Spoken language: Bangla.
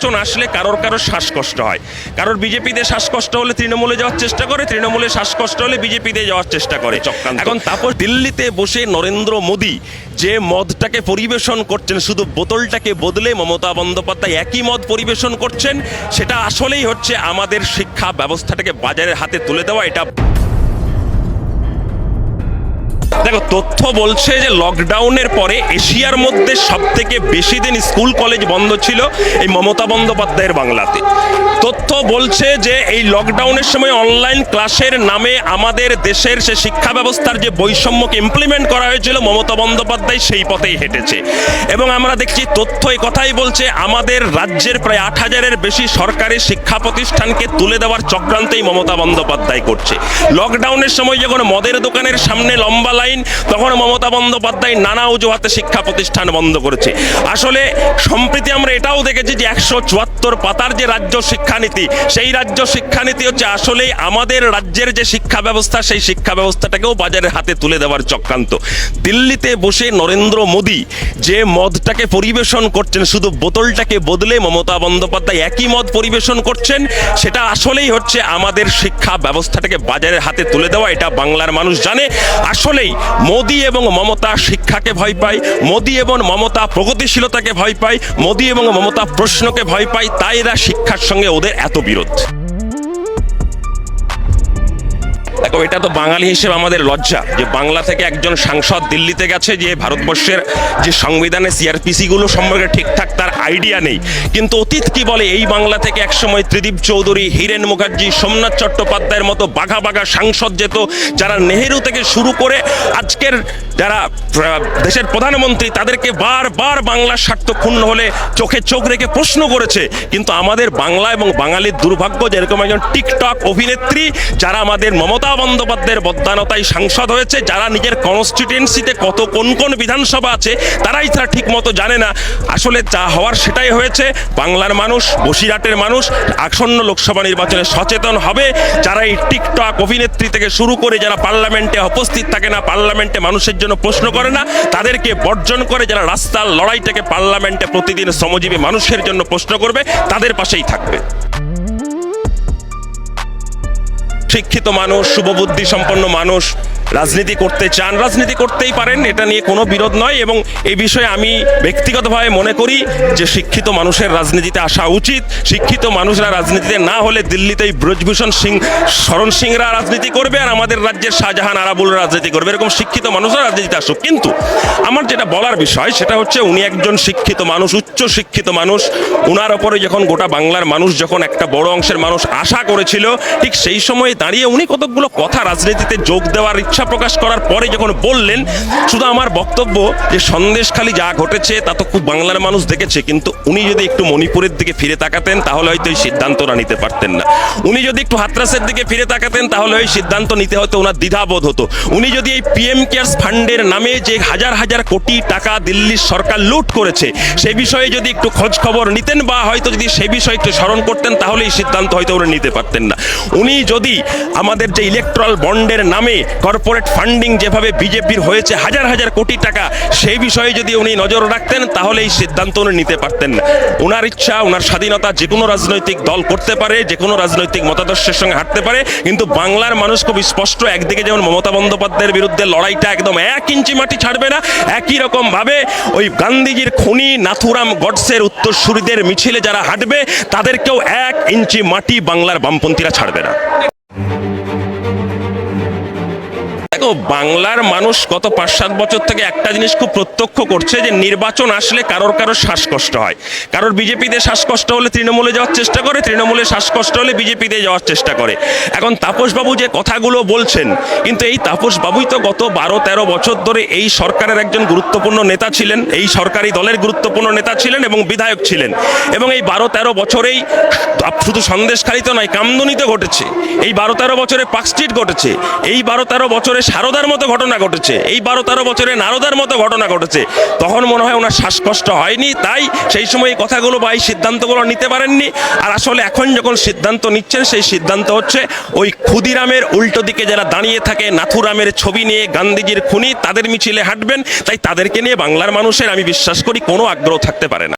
নির্বাচন আসলে কারোর কারোর শ্বাসকষ্ট হয়। কারোর বিজেপিতে শ্বাসকষ্ট হলে তৃণমূলে যাওয়ার চেষ্টা করে তৃণমূলে শ্বাসকষ্ট হলে বিজেপিতে যাওয়ার চেষ্টা করে। এখন তারপর দিল্লিতে বসে নরেন্দ্র মোদী যে মদটাকে পরিবেশন করছেন শুধু বোতলটাকে বদলে মমতা বন্দ্যোপাধ্যায় একই মদ পরিবেশন করছেন সেটা আসলেই হচ্ছে আমাদের শিক্ষা ব্যবস্থাটাকে বাজারের হাতে তুলে দেওয়া। এটা দেখো, তথ্য বলছে যে লকডাউনের পরে এশিয়ার মধ্যে সব থেকে বেশি দিন স্কুল, কলেজ বন্ধ ছিল এই মমতা বন্দ্যোপাধ্যায়ের বাংলাতে। তথ্য বলছে যে এই লকডাউনের সময় অনলাইন ক্লাসের নামে আমাদের দেশের সে শিক্ষা ব্যবস্থার যে বৈষম্যকে ইমপ্লিমেন্ট করা হয়েছিল, মমতা বন্দ্যোপাধ্যায় সেই পথেই হেঁটেছে। এবং আমরা দেখছি তথ্য এই কথাই বলছে, আমাদের রাজ্যের প্রায় আট হাজারের বেশি সরকারি শিক্ষা প্রতিষ্ঠানকে তুলে দেওয়ার চক্রান্তেই মমতা বন্দ্যোপাধ্যায় করছে। লকডাউনের সময় যখন মদের দোকানের সামনে লম্বা লাইন তখন মমতা বন্দ্যোপাধ্যায় নানা অজুহাতে শিক্ষা প্রতিষ্ঠান বন্ধ করেছে। আসলে সম্প্রতি আমরা এটাও দেখেছি যে একশো চুয়াত্তর পাতার যে রাজ্য শিক্ষানীতি, সেই রাজ্য শিক্ষানীতি হচ্ছে আসলেই আমাদের রাজ্যের যে শিক্ষা ব্যবস্থা, সেই শিক্ষা ব্যবস্থাটাকেও বাজারের হাতে তুলে দেওয়ার চক্রান্ত। দিল্লিতে বসে নরেন্দ্র মোদী যে মদটাকে পরিবেশন করছেন, শুধু বোতলটাকে বদলে মমতা বন্দ্যোপাধ্যায় একই মদ পরিবেশন করছেন, সেটা আসলেই হচ্ছে আমাদের শিক্ষা ব্যবস্থাটাকে বাজারের হাতে তুলে দেওয়া, এটা বাংলার মানুষ জানে। আসলেই মোদী এবং মমতা শিক্ষাকে ভয় পায়, মোদি এবং মমতা প্রগতিশীলতাকে ভয় পায়, মোদি এবং মমতা প্রশ্নকে ভয় পায়, তাই এরা শিক্ষার সঙ্গে ওদের এত বিরোধ। দেখো এটা তো বাঙালি হিসেবে আমাদের লজ্জা যে বাংলা থেকে একজন সাংসদ দিল্লিতে গেছে, যে ভারতবর্ষের যে সংবিধানে সিআরপিসি গুলো সম্পর্কে ঠিকঠাক তার আইডিয়া নেই। কিন্তু অতীত কি বলে, এই বাংলা থেকে একসময় ত্রিদীপ চৌধুরী, হীরেন মুখার্জি, সোমনাথ চট্টোপাধ্যায়ের মতো বাঘা বাঘা সাংসদ যেত, যারা নেহেরু থেকে শুরু করে আজকের যারা দেশের প্রধানমন্ত্রী, তাদেরকে বারবার বাংলার স্বার্থ ক্ষুণ্ণ হলে চোখে চোখ রেখে প্রশ্ন করেছে। কিন্তু আমাদের বাংলা এবং বাঙালির দুর্ভাগ্য যেরকম একজন টিকটক অভিনেত্রী, যারা আমাদের মমতা বন্দ্যোপাধ্যায়ের বদানতায় সাংসদ হয়েছে, যারা নিজের কনস্টিটিউয়েন্সিতে কত কোন কোন বিধানসভা আছে, তারাই তারা ঠিক মতো জানে না। আসলে যা হওয়ার সেটাই হয়েছে, বাংলার মানুষ, বসিরহাটের মানুষ, আসন্ন লোকসভা নির্বাচনে সচেতন হবে। যারা এই টিকটক অভিনেত্রী থেকে শুরু করে, যারা পার্লামেন্টে উপস্থিত থাকে না, পার্লামেন্টে মানুষের জন্য প্রশ্ন করে না, তাদেরকে বর্জন করে যারা রাস্তার লড়াইটাকে পার্লামেন্টে প্রতিদিন শ্রমজীবী মানুষের জন্য প্রশ্ন করবে, তাদের পাশেই থাকবে। শিক্ষিত মানুষ শুভবুদ্ধি সম্পন্ন মানুষ রাজনীতি করতে চান, রাজনীতি করতেই পারেন, এটা নিয়ে কোনো বিরোধ নয় এবং এই বিষয়ে আমি ব্যক্তিগতভাবে মনে করি যে শিক্ষিত মানুষের রাজনীতিতে আসা উচিত। শিক্ষিত মানুষরা রাজনীতিতে না হলে দিল্লিতেই ব্রজভূষণ সিং, শরণ সিংরা রাজনীতি করবে আর আমাদের রাজ্যের শাহজাহান আরাবুল রাজনীতি করবে। এরকম শিক্ষিত মানুষরা রাজনীতিতে আসুক। কিন্তু আমার যেটা বলার বিষয়, সেটা হচ্ছে উনি একজন শিক্ষিত মানুষ, উচ্চ শিক্ষিত মানুষ। উনার ওপরে যখন গোটা বাংলার মানুষ যখন একটা বড় অংশের মানুষ আশা করেছিল, ঠিক সেই সময় দাঁড়িয়ে উনি কতকগুলো কথা রাজনীতিতে যোগ দেওয়ার ইচ্ছা প্রকাশ করার পরে যখন বললেন, শুধু আমার বক্তব্য যে সন্দেশখালী যা ঘটেছে, তা তো খুব বাংলার মানুষ দেখেছে, কিন্তু উনি যদি একটু মণিপুরের দিকে ফিরে তাকাতেন, তাহলে হয়তো এই সিদ্ধান্তটা নিতে পারতেন না। উনি যদি একটু হাতরাসের দিকে ফিরে তাকাতেন, তাহলে ওই সিদ্ধান্ত নিতে হয়তো ওনার দ্বিধাবোধ হতো। উনি যদি এই পিএম কেয়ার্স ফান্ডের নামে যে হাজার হাজার কোটি টাকা দিল্লির সরকার লুট করেছে, সে বিষয়ে যদি একটু খোঁজ খবর নিতেন বা হয়তো যদি সে বিষয়ে একটু স্মরণ করতেন, তাহলে এই সিদ্ধান্ত হয়তো উনি নিতে পারতেন না। উনি যদি আমাদের যে ইলেকট্রাল বন্ডের নামে কর্পোরেট ফান্ডিং যেভাবে বিজেপির হয়েছে হাজার হাজার কোটি টাকা, সেই বিষয়ে যদি উনি নজর রাখতেন তাহলে এই সিদ্ধান্ত উনি নিতে পারতেন। ওনার ইচ্ছা ওনার স্বাধীনতা যে কোনো রাজনৈতিক দল করতে পারে, যে কোনো রাজনৈতিক মতাদর্শের সঙ্গে হাঁটতে পারে, কিন্তু বাংলার মানুষ খুব স্পষ্ট একদিকে যেমন মমতা বন্দ্যোপাধ্যায়ের বিরুদ্ধে লড়াইটা একদম এক ইঞ্চি মাটি ছাড়বে না, একই রকম ভাবে ওই গান্ধীজির খুনি নাথুরাম গডসের উত্তরসূরিদের মিছিলে যারা হাঁটবে, তাদেরকেও এক ইঞ্চি মাটি বাংলার বামপন্থীরা ছাড়বে না। বাংলার মানুষ গত পাঁচ সাত বছর থেকে একটা জিনিস খুব প্রত্যক্ষ করছে যে নির্বাচন আসলে কারোর কারোর শ্বাসকষ্ট হয়। কারোর বিজেপিতে শ্বাসকষ্ট হলে তৃণমূলে যাওয়ার চেষ্টা করে, তৃণমূলে শ্বাসকষ্ট হলে বিজেপিতে যাওয়ার চেষ্টা করে। এখন তাপসবাবু যে কথাগুলো বলছেন, কিন্তু এই তাপসবাবুই তো গত বারো তেরো বছর ধরে এই সরকারের একজন গুরুত্বপূর্ণ নেতা ছিলেন, এই সরকারি দলের গুরুত্বপূর্ণ নেতা ছিলেন এবং বিধায়ক ছিলেন। এবং এই বারো তেরো বছরেই শুধু সন্দেশখালিতে নয়, কামদুনিতে ঘটেছে। এই বারো তেরো বছরে পার্ক স্ট্রিট ঘটেছে। এই বারো তেরো বছরে সারদার মতো ঘটনা ঘটেছে। এই বারো তেরো বছরে নারদার মতো ঘটনা ঘটেছে। তখন মনে হয় ওনার শ্বাসকষ্ট হয়নি, তাই সেই সময় এই কথাগুলো বা এই সিদ্ধান্তগুলো নিতে পারেননি। আর আসলে এখন যখন সিদ্ধান্ত নিচ্ছেন, সেই সিদ্ধান্ত হচ্ছে ওই ক্ষুদিরামের উল্টো দিকে যারা দাঁড়িয়ে থাকে, নাথুরামের ছবি নিয়ে গান্ধীজির খুনি, তাদের মিছিলে হাঁটবেন। তাই তাদেরকে নিয়ে বাংলার মানুষের, আমি বিশ্বাস করি, কোনো আগ্রহ থাকতে পারে না।